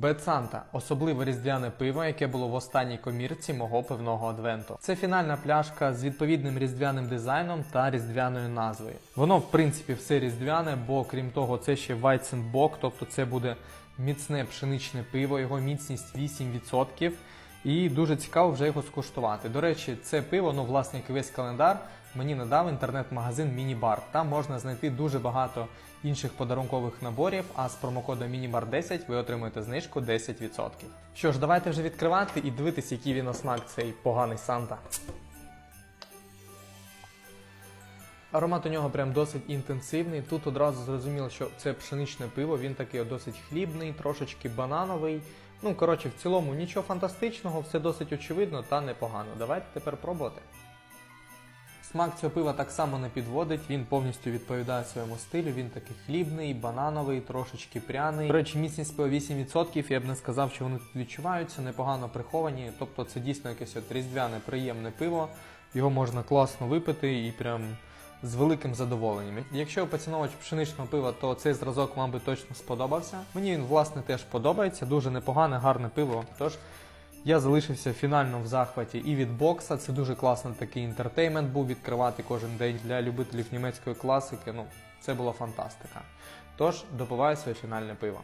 Santa – особливе різдвяне пиво, яке було в останній комірці мого пивного адвенту. Це фінальна пляшка з відповідним різдвяним дизайном та різдвяною назвою. Воно, в принципі, все різдвяне, бо крім того, це ще Weizenbock, тобто це буде міцне пшеничне пиво, його міцність 8%. І дуже цікаво вже його скуштувати. До речі, це пиво, ну власне як весь календар, мені надав інтернет-магазин Мінібар. Там можна знайти дуже багато інших подарункових наборів, а з промокодом Мінібар 10 ви отримаєте знижку 10%. Що ж, давайте вже відкривати і дивитись, який він на цей поганий Санта. Аромат у нього прям досить інтенсивний. Тут одразу зрозуміло, що це пшеничне пиво, він такий досить хлібний, трошечки банановий. Ну, коротше, в цілому нічого фантастичного, все досить очевидно та непогано. Давайте тепер пробувати. Смак цього пива так само не підводить, він повністю відповідає своєму стилю. Він такий хлібний, банановий, трошечки пряний. До речі, міцність пива 8%, я б не сказав, що вони тут відчуваються, непогано приховані. Тобто це дійсно якесь от різдвяне, приємне пиво. Його можна класно випити і прям з великим задоволенням. Якщо ви поціновувач пшеничного пива, то цей зразок вам би точно сподобався. Мені він власне теж подобається, дуже непогане, гарне пиво. Тож я залишився фінально в захваті і від бокса. Це дуже класний такий інтертеймент був відкривати кожен день для любителів німецької класики. Ну, це була фантастика. Тож допиваю своє фінальне пиво.